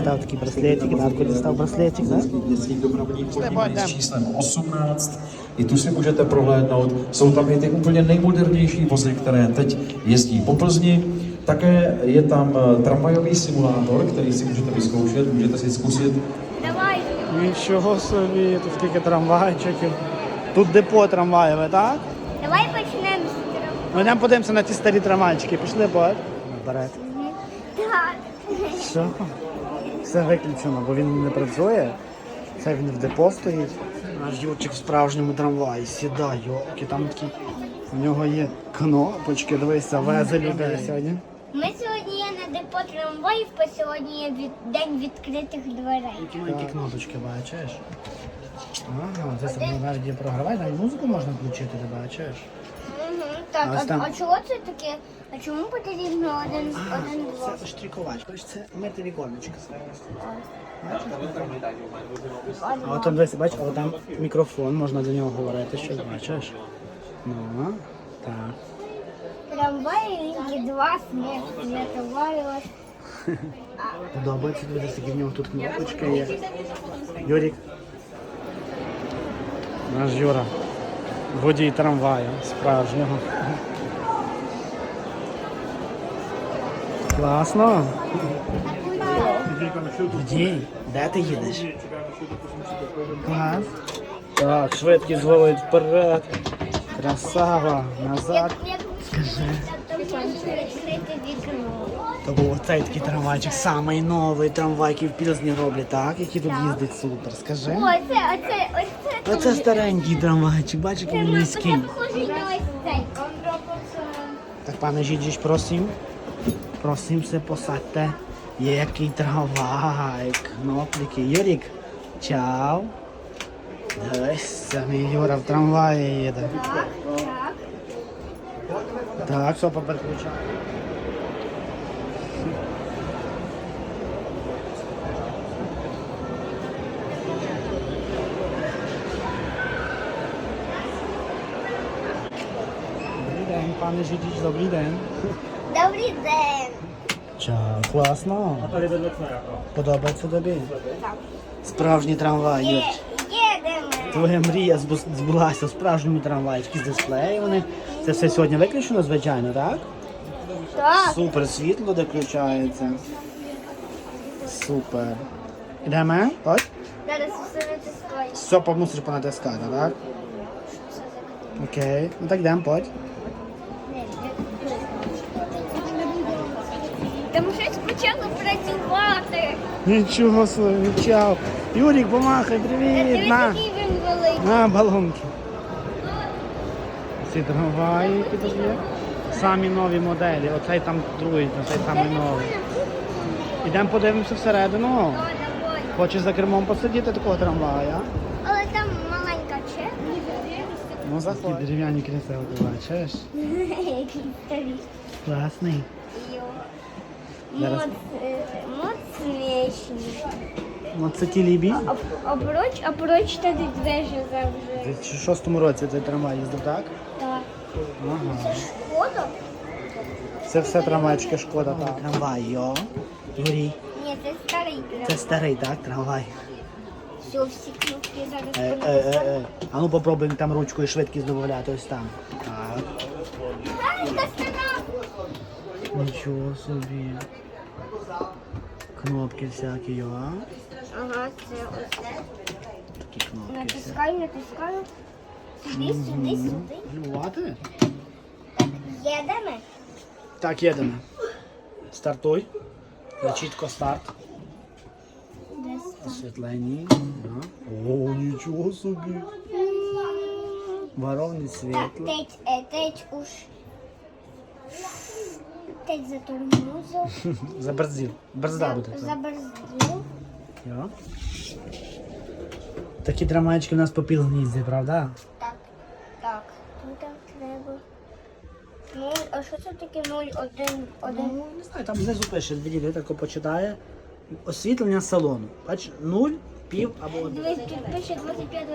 дістав такий браслетик, Дарко дістав браслетик, так? dětských dobrovolných podívaných s číslem 18. I tu si můžete prohlédnout. Jsou tam i ty úplně nejmodernější vozy, které teď jezdí po Plzni. Také je tam eh, tramvajový simulátor, který si můžete vyzkoušet, můžete si zkusit Давай. Нічого собі, тут скільки трамвайчиків. Тут депо трамваєве, так? Давай почнемо з трьох. Ми йдемо подивимося на ті старі трамвайчики. Пішли, бать. Наперед. Так. Що? Все виключено, бо він не працює. Це він в депо стоїть. Наш Юрчик в справжньому трамваї сідає, йоки, там такі. У нього є кнопочки, дивися, везе людей сьогодні. Ми сьогодні є на депо трамваїв, бо сьогодні є від... день відкритих дверей. Які маленькі кнопочки бачиш? Ага, це саме навіть є програвай, навіть музику можна включити, ти бачиш? Так, А а, там- а чого це таке? А чому потрібно один, один блок? Це штрикувач. Ось це мити віконечко. А от там дивись, бачиш, але там мікрофон, можна до нього говорити, щось бачиш. Ну, так. Трамваї є два сміх, не товарилось. Подобається десь такі в нього тут кнопочка є. Юрік. Наш Юра. Водій трамваю справжнього. Класно. Водій, де ти їдеш? Клас. Так, швидкість зловить вперед. Красава, назад. Скажи. Вікно. То був оцей такий трамвайчик, самий новий трамвай, який в Пілзні роблять, так? Який тут їздить супер, скажи. О, це, оце, оце. Оце старенький трамвайчик, бачиш, який він низький. це похожий на ось цей. Так, пане Жіджіч, просим. Просим все посадьте. Який трамвай, кноплики. Юрік, чао. Ось самий Юра в трамваї їде. Так, так. Так, все попереключаю. Добрий день, пане Жидіч, добрий день. Добрий день. Чао, класно. Подобається тобі? Так. Справжній трамвай. Є, їдемо. Твоя мрія збулася в справжньому трамваї. Такі дисплеї вони. Це все сьогодні виключено, звичайно, так? Так. Супер, світло де включається. Супер. Ідемо? Ось. Зараз все натискаю. Все помусиш понатискати, так? Окей. Ну так йдемо, подь. Там щось почало працювати. Нічого собі, чао. Юрік, помахай, привіт. Дивись, На, який він великий. на балонки. Ці трамваї, які тут є. Самі нові моделі. Оцей там другий, оцей самий новий. Ідемо подивимося всередину. Хочеш за кермом посидіти такого трамвая? Але там маленька черга. Ну, заходь. Такі дерев'яні кріселки, бачиш? Який старий. Класний. Зараз. Е. А, а поруч, а поруч тоді двері завжди. В шостому році цей трамвай їздив, так? Так. Ага. Це шкода? Це все трамвайчики шкода, так. Трамвай, йо. Юрій. Ні, це старий Це старий, так, трамвай. Все, всі кнопки зараз Е, е, е, е. А ну попробуємо там ручкою швидкість додати ось там. Так. Ай, та стара! Нічого собі. Кнопки всякі, йо. а? Ага, це оце. Такі кнопки. всякі. Натискаю, натискаю. Сюди, сюди, сюди. Їдемо. Так, їдемо. Стартуй. На чітко старт. Освітлені. О, нічого собі. Воровне Так, світло. теть, е, теть уж. Теть затормозив. Заберздів. Берзда буде. так. Заберздив. Йо. Такі трамвайчики у нас по пілгнізді, правда? 0, а що це таке 0, 1, 1? Ну, не знаю, там знизу пише, відділі тако почитає. Освітлення салону. Бач, 0, пів або 1. Дивись, пише 25,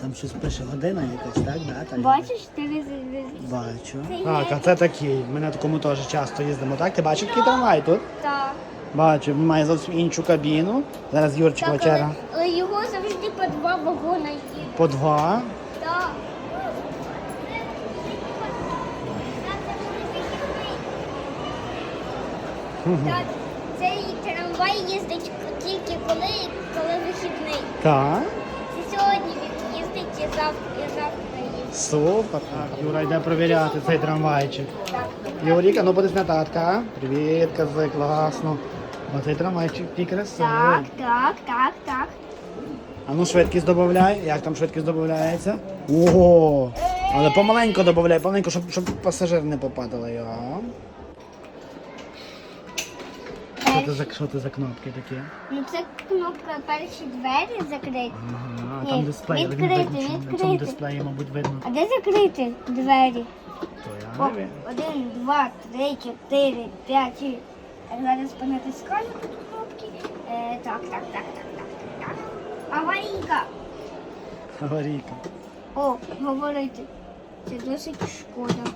Там щось пише година якась, так? Да, так Бачиш, ти візь- Бачу. Так, а це такий. Ми на такому теж часто їздимо, так? Ти бачиш, який трамвай тут? Так. Бачу, він має зовсім іншу кабіну. Зараз Юрчик вечера. але його завжди по два вагона їде. По два. Так. Цей трамвай їздить тільки коли, коли вихідний. Так. Це сьогодні він їздить і завтра, і завтра їздить. Супер. Так, Юра йде провіряти цей трамвайчик. Так. Юріка, ну подивись на татка. Привіт, кази, класно. Оцей трамвайчик такий красивий. Так, так, так, так. А ну швидкість додай. Як там швидкість додається? Ого! Але помаленьку додай, помаленьку, щоб, щоб пасажир не попадали. його. Що це за що це за кнопки такі? Ну це кнопка перші двері закриті. Ага, Ні, там дисплей, він відкрити, виключений. На цьому відкрити. дисплеї, мабуть, видно. А де закриті двері? То О, не один, два, три, чотири, п'ять. і- Зараз понатискаю тут кнопки. Е, так, так, так, так, так, так. Аварійка. Аварійка. О, говорити. Це досить шкода.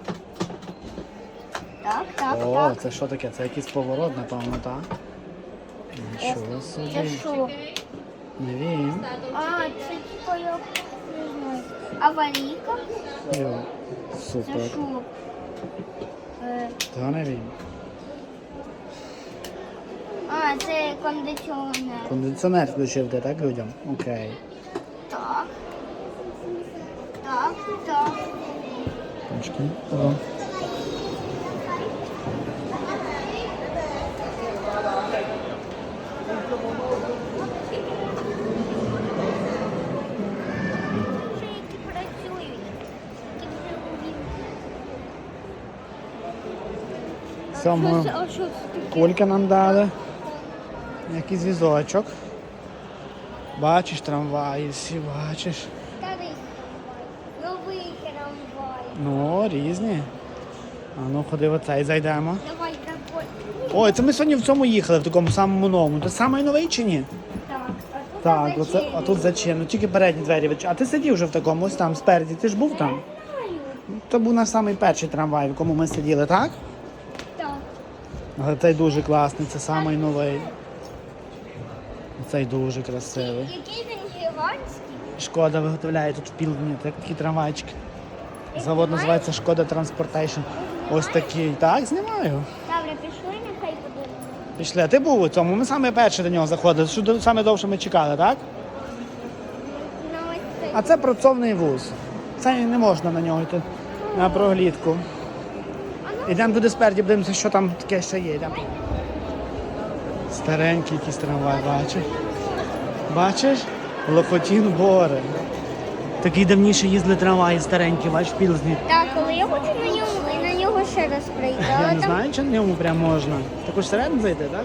Так, так, О, так. це що таке? Це якийсь поворот, напевно, так? Нічого Це собі. що? Не він. А, це типа як не знаю. Аварійка. Йо. Це Супер. що? Е, Та не він. а, це кондиціонер. Кондиціонер включив ти, так, людям? Окей. Так. Так, так. Трошки. О. Ще які працюють. Які вже увімкнені. Сьому А що це- а що це таке? кульки нам дали. Якийсь візочок. Бачиш трамваї, всі бачиш. Старий трамвай. Новий трамвай. Ну, різні. А ну ходи в оцей зайдемо. Давай, давай. Ой, це ми сьогодні в цьому їхали, в такому самому новому. Це самий новий чи ні? Так, а тут Так, оце, а тут зачем? Тільки передні двері відчинені. А ти сидів вже в такому, ось там спереді. Ти ж був там? Це був наш самий перший трамвай, в якому ми сиділи? Так. Але цей дуже класний, це самий новий. Цей дуже красивий. Який він гігантський. Шкода виготовляє тут в Пілдні такі трамвайчики. Завод називається Шкода Транспортейшн. Ось такий. Так, знімаю. Добре, пішли, нехай подивимося. Пішли. А ти був у цьому? Ми саме перші до нього заходили. Що саме довше ми чекали, так? Ось цей. А це процовний вуз. Це не можна на нього йти на проглідку. Йдемо туди спереді, подивимося, що там таке ще є. Йдемо. Старенький якийсь трамвай, бачиш? Бачиш? Лохотін гори. Такий давніше їздили трамваї старенькі, бачиш, в Пілзні. Так, але я хочу на ньому і на нього ще раз прийти. Я не знаю, чи на ньому прям можна. Також всередину зайти, так?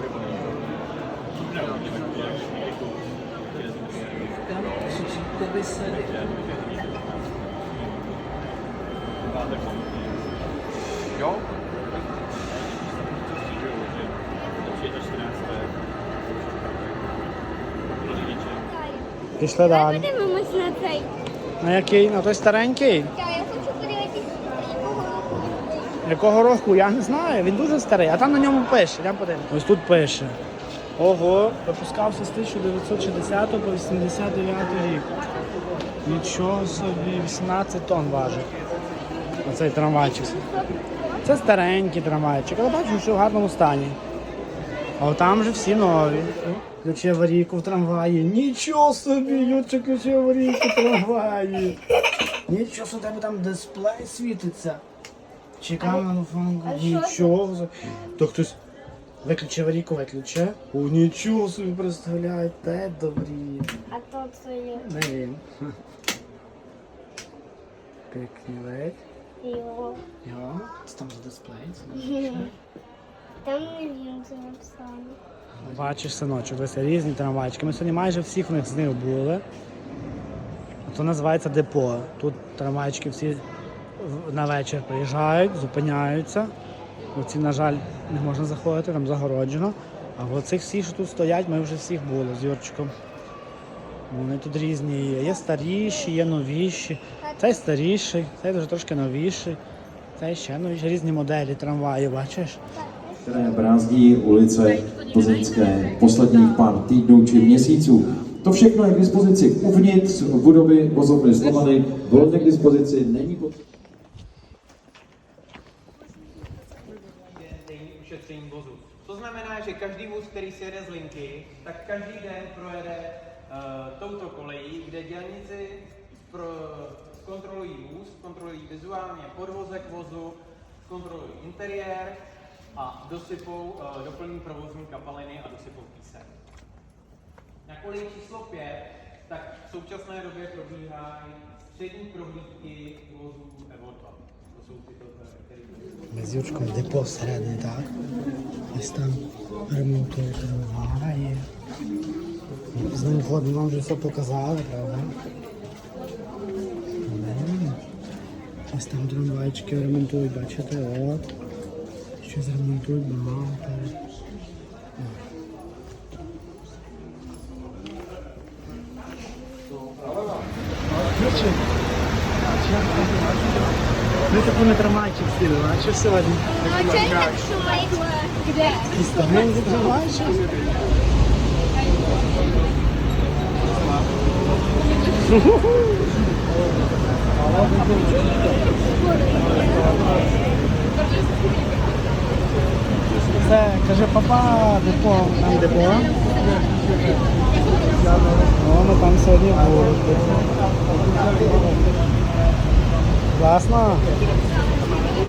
Пішли Давай далі. подивимось на цей. На який? На той старенький? Так, я хочу подивитися, якого року він був. Якого року? Я не знаю. Він дуже старий, а там на ньому пише. Я подивлюсь. Ось тут пише. Ого, випускався з 1960 по 89 рік. Нічого собі, 18 тонн важить. Оцей трамвайчик. Це старенький трамвайчик, але бачу, що в гарному стані. А там вже всі нові. Ключі аварійку в трамваї. Нічого собі, Юче, ключі аварійку в трамваї. Нічого собі, тебе там дисплей світиться. Фанку. а що Нічого собі. То хтось виключив аварійку, виключив. О, нічого собі представляєте, добрі. А то це є Не він. Пікнівець. Його. Йо, це там за дисплей. Там не він це написано. Бачиш, синочок, ось різні трамвайчики. Ми сьогодні майже всіх в них з них були. Це називається депо. Тут трамвайчики всі в- на вечір приїжджають, зупиняються. Оці, на жаль, не можна заходити, там загороджено. А в оцих всі, що тут стоять, ми вже всіх були з Юрчиком. Вони тут різні є. Є старіші, є новіші. Цей старіший, цей вже трошки новіший. Цей ще новіший. Різні моделі трамваїв, бачиш? které brázdí ulice Plzeňské posledních pár týdnů či měsíců. To všechno je k dispozici uvnitř budovy vozovny Slovany, volně k dispozici, není potřeba. denní ušetření vozu. To znamená, že každý vůz, který si jede z linky, tak každý den projede uh, Eh, touto kolejí, kde dělníci pro, kontrolují vůz, kontrolují vizuálně podvozek vozu, kontrolují interiér a dosypou, eh, doplní provozní kapaliny a dosypou písek. Na koleji číslo 5 tak v současné době probíhají střední prohlídky vozů Evo 2. To jsou tyto, eh, které... Mezi Jurčkou depo srané, tak? Jestli tam remontuje, to je З ним ходимо, вам вже все показали, правда? Ось там трамвайчики ремонтують, бачите, от. Щось ремонтують бампери. Ми таку на трамвайчик сіли, бачиш сьогодні? А чого так шумить? Де? І старенький трамвайчик. Це, каже, папа, депо, там депо. О, ми там сьогодні були. Класно?